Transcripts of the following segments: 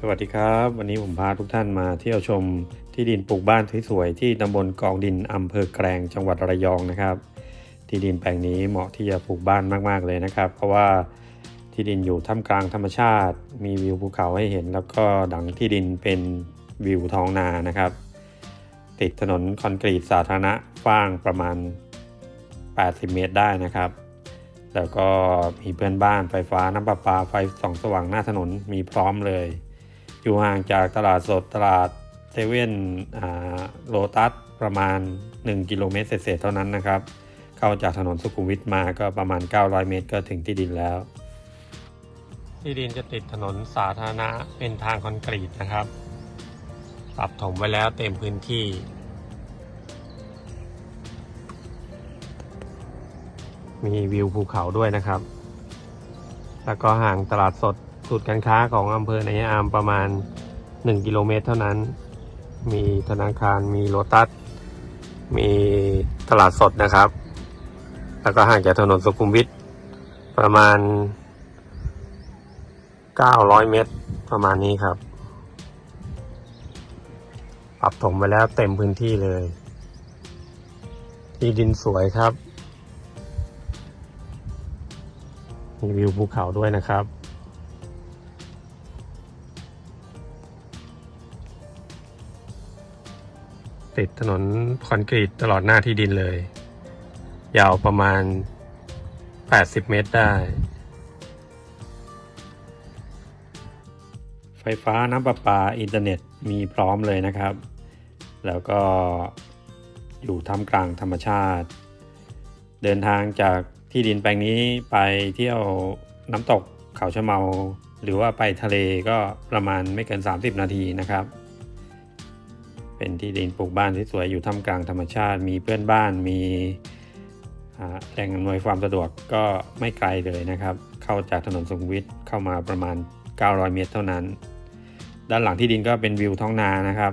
สวัสดีครับ วันนี้ผมพาทุกท่านมาเที่ยวชมที่ดินปลูกบ้านสวยๆที่ตำบลกองดินอำเภอแกลงจังหวัดระยองนะครับ ที่ดินแปลงนี้เหมาะที่จะปลูกบ้านมากๆเลยนะครับ เพราะว่าที่ดินอยู่ท่ามกลางธรรมชาติ มีวิวภูเขาให้เห็น แล้วก็ดังที่ดินเป็นวิวท้องนานะครับ ติดถนนคอนกรีตสาธารณะกว้างประมาณ 80 เมตรได้นะครับแล้วก็มีเพื่อนบ้านไฟฟ้าน้ำประปาไฟส่องสว่างหน้าถนนมีพร้อมเลย อยู่ห่างจากตลาดสดตลาดเซเว่นโลตัสประมาณ 1 กิโลเมตรเศษเท่านั้นนะครับ เข้าจากถนนสุขุมวิทมาก็ประมาณ 900 เมตรก็ถึงที่ดินแล้ว ที่ดินจะติดถนนสาธารณะเป็นทางคอนกรีตนะครับปรับถมไว้แล้วเต็มพื้นที่ มีวิวภูเขาด้วยนะครับ แล้วก็ห่างตลาดสด สุดการค้าของอำเภอในยอามประมาณ 1 กิโลเมตรเท่านั้น มีธนาคารมีโลตัส มีตลาดสดนะครับ แล้วก็ห่างจากถนนสุขุมวิทประมาณ 900 เมตรประมาณนี้ครับ ปรับถมไปแล้วเต็มพื้นที่เลย ที่ดินสวยครับ มีวิวภูเขาด้วยนะครับ ติดถนนคอนกรีตตลอดหน้าที่ดินเลย ยาวประมาณ 80 เมตรได้ ไฟฟ้าน้ำประปาอินเทอร์เน็ตมีพร้อมเลยนะครับ แล้วก็อยู่ท่ามกลางธรรมชาติ เดินทางจากที่ดินแปลงนี้ไปเที่ยวน้ำตกเขาชะเมา หรือว่าไปทะเลก็ประมาณไม่เกิน 30 นาทีนะครับ เป็นที่ดินปลูกบ้านที่สวยอยู่ท่ามกลางธรรมชาติ มีเพื่อนบ้านมีแหล่งอำนวยความสะดวกก็ไม่ไกลเลยนะครับ เข้าจากถนนสุขุมวิทเข้ามาประมาณ 900 เมตรเท่านั้น ด้านหลังที่ดินก็เป็นวิวท้องนานะครับ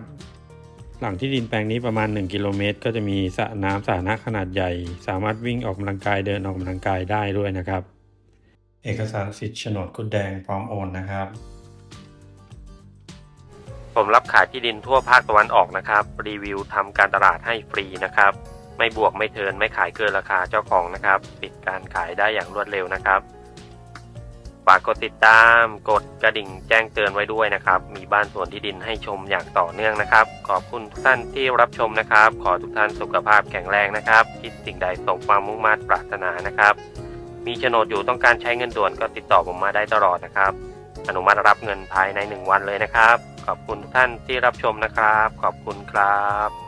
หลังที่ดินแปลงนี้ประมาณ 1 กิโลเมตร ก็จะมีสระน้ำสาธารณะขนาดใหญ่ สามารถวิ่งออกกำลังกายเดินออกกำลังกายได้ด้วยนะครับ เอกสารสิทธิ์โฉนดกุดแดงพร้อมโอนนะครับ ผมรับขายที่ดินทั่วภาคตะวันออกนะครับ รีวิวทำการตลาดให้ฟรีนะครับ ไม่บวกไม่เทินไม่ขายเกินราคาเจ้าของนะครับ ปิดการขายได้อย่างรวดเร็วนะครับ ฝากกดติดตาม กดกระดิ่งแจ้งเตือนไว้ด้วยนะครับ มีบ้านสวนที่ดินให้ชมอย่างต่อเนื่องนะครับ ขอบคุณทุกท่านที่รับชมนะครับ ขอทุกท่านสุขภาพแข็งแรงนะครับ คิดสิ่งใดสมความมุ่งมั่นปรารถนานะครับ มีโฉนดอยู่ต้องการใช้เงินด่วนก็ติดต่อผมมาได้ตลอดนะครับ อนุมัติรับเงินภายใน 1 วันเลยนะครับ ขอบคุณทุกท่านที่รับชมนะครับ ขอบคุณครับ